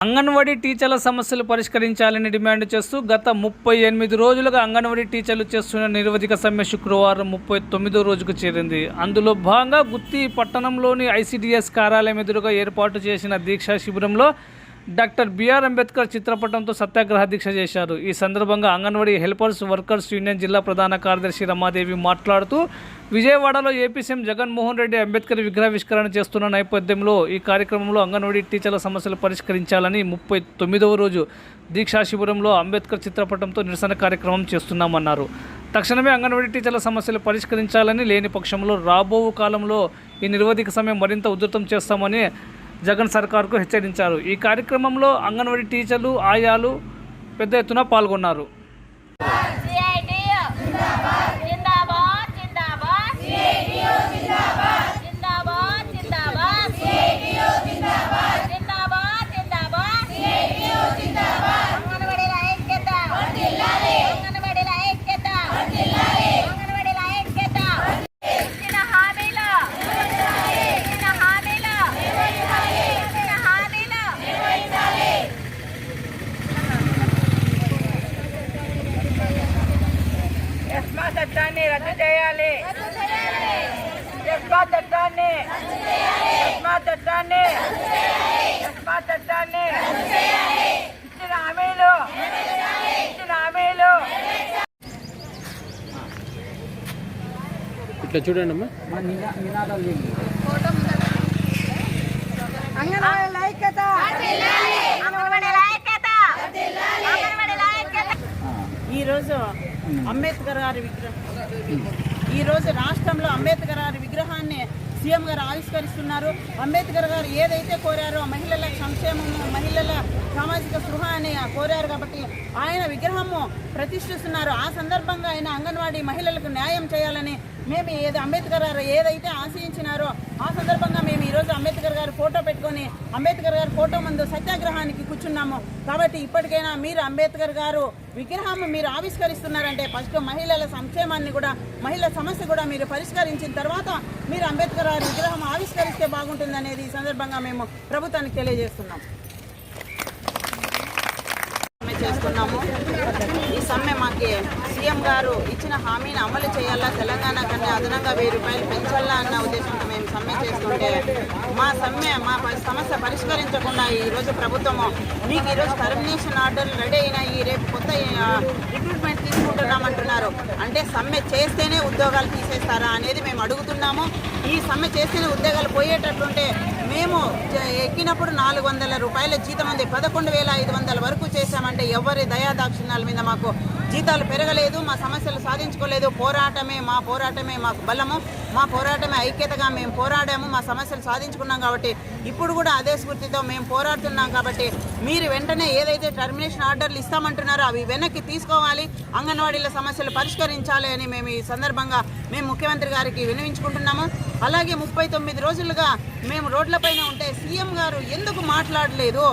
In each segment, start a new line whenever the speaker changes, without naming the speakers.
అంగన్వాడీ టీచర్ల సమస్యలు పరిష్కరించాలని డిమాండ్ చేస్తూ గత ముప్పై ఎనిమిది రోజులుగా అంగన్వాడీ టీచర్లు చేస్తున్న నిరవధిక సమ్మె శుక్రవారం ముప్పై తొమ్మిదో రోజుకు చేరింది. అందులో భాగంగా గుత్తి పట్టణంలోని ఐసీడీఎస్ కార్యాలయం ఎదురుగా ఏర్పాటు చేసిన దీక్షా శిబిరంలో డాక్టర్ బిఆర్ అంబేద్కర్ చిత్రపటంతో సత్యాగ్రహ దీక్ష చేశారు. ఈ సందర్భంగా అంగన్వాడీ హెల్పర్స్ వర్కర్స్ యూనియన్ జిల్లా ప్రధాన కార్యదర్శి రమాదేవి మాట్లాడుతూ విజయవాడలో ఏపీ సీఎం జగన్మోహన్ రెడ్డి అంబేద్కర్ విగ్రహావిష్కరణ చేస్తున్న నేపథ్యంలో ఈ కార్యక్రమంలో అంగన్వాడీ టీచర్ల సమస్యలు పరిష్కరించాలని ముప్పై తొమ్మిదవ రోజు దీక్షా శిబిరంలో అంబేద్కర్ చిత్రపటంతో నిరసన కార్యక్రమం చేస్తున్నామన్నారు. తక్షణమే అంగన్వాడీ టీచర్ల సమస్యలు పరిష్కరించాలని లేని పక్షంలో రాబో కాలంలో ఈ నిరవధిక సమయం మరింత ఉధృతం చేస్తామని జగన్ సర్కార్కు హెచ్చరించారు. ఈ కార్యక్రమంలో అంగన్వాడీ టీచర్లు ఆయాలు పెద్ద ఎత్తున పాల్గొన్నారు
సిఐటియు జిందాబాద్ జిందాబాద్ సిఐటియు జిందాబాద్ జిందాబాద్ జిందాబాద్ సిఐటియు జిందాబాద్ జిందాబాద్ జిందాబాద్ సిఐటియు జిందాబాద్ అంగన్వాడీల ఐక్యత వర్ధిల్లాలి అంగన్వాడీల ఐక్యత వర్ధిల్లాలి అంగన్వాడీల ఐక్యత ఇచ్చిన హామీలు ఇచ్చిన హామీలు ఇచ్చిన హామీలు
ఎస్మా చట్టాన్ని రద్దు చేయాలి. ఎస్మా చట్టాన్ని ఎస్మా చట్టాన్ని ఎస్మా చట్టాన్ని ఇచ్చిన హామీలు ఇచ్చిన హామీలు.
ఇట్లా చూడండి అమ్మా.
అంగన్వాడీ ఐక్యత
అంగన్వాడీల ఐక్యత అంగన్వాడీల ఐక్యత
ఈరోజు అంబేద్కర్ గారి విగ్రహం. ఈరోజు రాష్ట్రంలో అంబేద్కర్ గారి విగ్రహాన్ని సీఎం గారు ఆవిష్కరిస్తున్నారు. అంబేద్కర్ గారు ఏదైతే కోరారో మహిళల సంక్షేమం మహిళల సామాజిక స్పృహ అని కోరారు కాబట్టి ఆయన విగ్రహము ప్రతిష్ఠిస్తున్నారు. ఆ సందర్భంగా ఆయన అంగన్వాడీ మహిళలకు న్యాయం చేయాలని మేము ఏది అంబేద్కర్ గారు ఏదైతే ఆశయించినారో ఆ సందర్భంగా మేము ఈరోజు అంబేద్కర్ గారు ఫోటో పెట్టుకొని అంబేద్కర్ గారి ఫోటో ముందు సత్యాగ్రహానికి కూర్చున్నాము. కాబట్టి ఇప్పటికైనా మీరు అంబేద్కర్ గారు విగ్రహం మీరు ఆవిష్కరిస్తున్నారంటే ఫస్ట్ మహిళల సంక్షేమాన్ని కూడా మహిళల సమస్య కూడా మీరు పరిష్కరించిన తర్వాత మీరు అంబేద్కర్ గారి విగ్రహం ఆవిష్కరిస్తే బాగుంటుంది అనేది ఈ సందర్భంగా మేము ప్రభుత్వానికి తెలియజేస్తున్నాం. చేసుకున్నాము ఈ సమ్మె మాకి సీఎం గారు ఇచ్చిన హామీని అమలు చేయాలా? తెలంగాణ కన్నా అదనంగా వెయ్యి రూపాయలు పెంచాలా అన్న ఉద్దేశంతో మేము సమ్మె చేస్తుంటే మా సమ్మె మా సమస్య పరిష్కరించకుండా ఈరోజు ప్రభుత్వము మీకు ఈరోజు టర్మినేషన్ ఆర్డర్లు రెడీ అయినాయి. రేపు కొత్త రిక్రూట్మెంట్ తీసుకుంటున్నామంటున్నారు. అంటే సమ్మె చేస్తేనే ఉద్యోగాలు తీసేస్తారా అనేది మేము అడుగుతున్నాము. ఈ సమ్మె చేస్తేనే ఉద్యోగాలు పోయేటట్లుంటే మేము ఎక్కినప్పుడు నాలుగు వందల రూపాయల జీతం ఉంది పదకొండు వేల ఐదు వందల వరకు చేశామంటే ఎవరి దయాదాక్షిణ్యాల మీద మాకు జీతాలు పెరగలేదు మా సమస్యలు సాధించుకోలేదు పోరాటమే మా పోరాటమే మాకు బలము మా పోరాటమే ఐక్యతగా మేము పోరాడాము మా సమస్యలు సాధించుకున్నాం కాబట్టి ఇప్పుడు కూడా అదే స్ఫూర్తితో మేము పోరాడుతున్నాం కాబట్టి మీరు వెంటనే ఏదైతే టర్మినేషన్ ఆర్డర్లు ఇస్తామంటున్నారో అవి వెనక్కి తీసుకోవాలి అంగన్వాడీల సమస్యలు పరిష్కరించాలి అని మేము ఈ సందర్భంగా మేము ముఖ్యమంత్రి గారికి వినవించుకుంటున్నాము అలాగే ముప్పై తొమ్మిది రోజులుగా మేము రోడ్లపైన ఉంటే సీఎం గారు ఎందుకు మాట్లాడలేదు?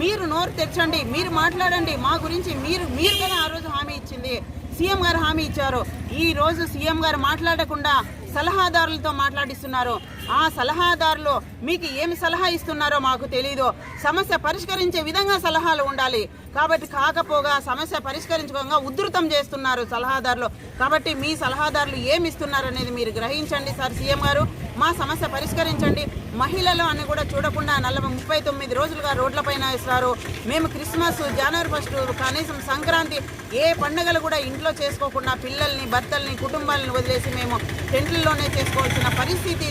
మీరు నోరు తెచ్చండి మీరు మాట్లాడండి మా గురించి మీరు మీరు కదా ఆ రోజు హామీ ఇచ్చింది సీఎం గారు హామీ ఇచ్చారు. ఈ రోజు సీఎం గారు మాట్లాడకుండా సలహాదారులతో మాట్లాడిస్తున్నారు. ఆ సలహాదారులు మీకు ఏమి సలహా ఇస్తున్నారో మాకు తెలీదు. సమస్య పరిష్కరించే విధంగా సలహాలు ఉండాలి. కాబట్టి కాకపోగా సమస్య పరిష్కరించుకోగా ఉధృతం చేస్తున్నారు సలహాదారులు. కాబట్టి మీ సలహాదారులు ఏమి ఇస్తున్నారు అనేది మీరు గ్రహించండి సార్ సీఎం గారు. మా సమస్య పరిష్కరించండి. మహిళలు అని కూడా చూడకుండా నలభై ముప్పై తొమ్మిది రోజులుగా రోడ్లపైన ఇస్తారు మేము క్రిస్మస్ జనవరి ఫస్ట్ కనీసం సంక్రాంతి ఏ పండుగలు కూడా ఇంట్లో చేసుకోకుండా పిల్లల్ని భర్తల్ని కుటుంబాలను వదిలేసి మేము టెంట్లలోనే చేసుకోవాల్సిన పరిస్థితి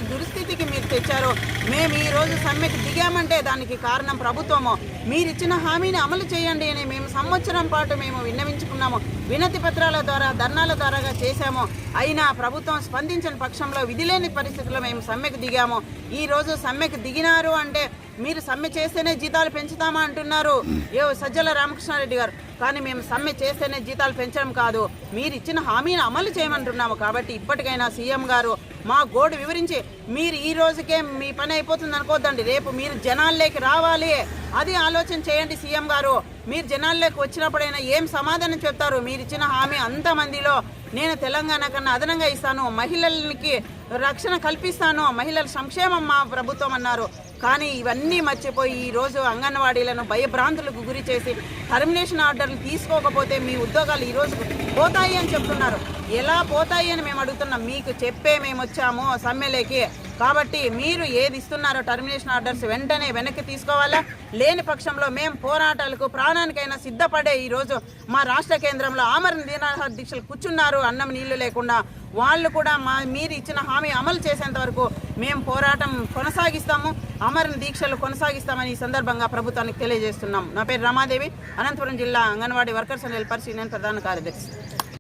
దుస్థితికి మీరు తెచ్చారు మేము ఈ రోజు సమ్మెకి దిగామంటే దానికి కారణం ప్రభుత్వము. మీరు ఇచ్చిన హామీని అమలు చేయండి అని మేము సంవత్సరం పాటు మేము విన్నవించుకున్నాము. వినతి పత్రాల ద్వారా ధర్నాల ద్వారాగా చేశాము. అయినా ప్రభుత్వం స్పందించని పక్షంలో విధిలేని పరిస్థితుల్లో మేము సమ్మెకు దిగాము. ఈ రోజు సమ్మెకు దిగినారు అంటే మీరు సమ్మె చేస్తేనే జీతాలు పెంచుతామా అంటున్నారు. ఏ సజ్జల రామకృష్ణారెడ్డి గారు. కానీ మేము సమ్మె చేస్తేనే జీతాలు పెంచడం కాదు. మీరు ఇచ్చిన హామీని అమలు చేయమంటున్నాము కాబట్టి ఇప్పటికైనా సీఎం గారు మా గోడు వివరించి మీరు ఈ రోజుకే మీ పని అయిపోతుంది అనుకోద్దండి. రేపు మీరు జనాల్లోకి రావాలి. అది ఆలోచన చేయండి సీఎం గారు. మీరు జనాల్లోకి వచ్చినప్పుడైనా ఏం సమాధానం చెప్తారు? మీరు ఇచ్చిన హామీ అంతమందిలో నేను తెలంగాణ కన్నా అదనంగా ఇస్తాను. మహిళలకి రక్షణ కల్పిస్తాను. మహిళల సంక్షేమం మా ప్రభుత్వం అన్నారు. కానీ ఇవన్నీ మర్చిపోయి ఈ రోజు అంగన్వాడీలను భయభ్రాంతులకు గురి చేసి టర్మినేషన్ ఆర్డర్లు తీసుకోకపోతే మీ ఉద్యోగాలు ఈరోజు పోతాయి అని చెప్తున్నారు. ఎలా పోతాయి అని మేము అడుగుతున్నాం. మీకు చెప్పే మేము వచ్చాము సమ్మెలేకి. కాబట్టి మీరు ఏది ఇస్తున్నారో టర్మినేషన్ ఆర్డర్స్ వెంటనే వెనక్కి తీసుకోవాలా? లేని పక్షంలో మేము పోరాటాలకు ప్రాణానికైనా సిద్ధపడే ఈరోజు మా రాష్ట్ర కేంద్రంలో ఆమరణ దీనాహార దీక్షలు కూర్చున్నారు. అన్నం నీళ్ళు లేకుండా వాళ్ళు కూడా మా మీరు ఇచ్చిన హామీ అమలు చేసేంత వరకు మేము పోరాటం కొనసాగిస్తాము అమరణ దీక్షలు కొనసాగిస్తామని ఈ సందర్భంగా ప్రభుత్వానికి తెలియజేస్తున్నాం. నా పేరు రమాదేవి అనంతపురం జిల్లా anganwadi workers and helpers union ప్రధాన కార్యదర్శి.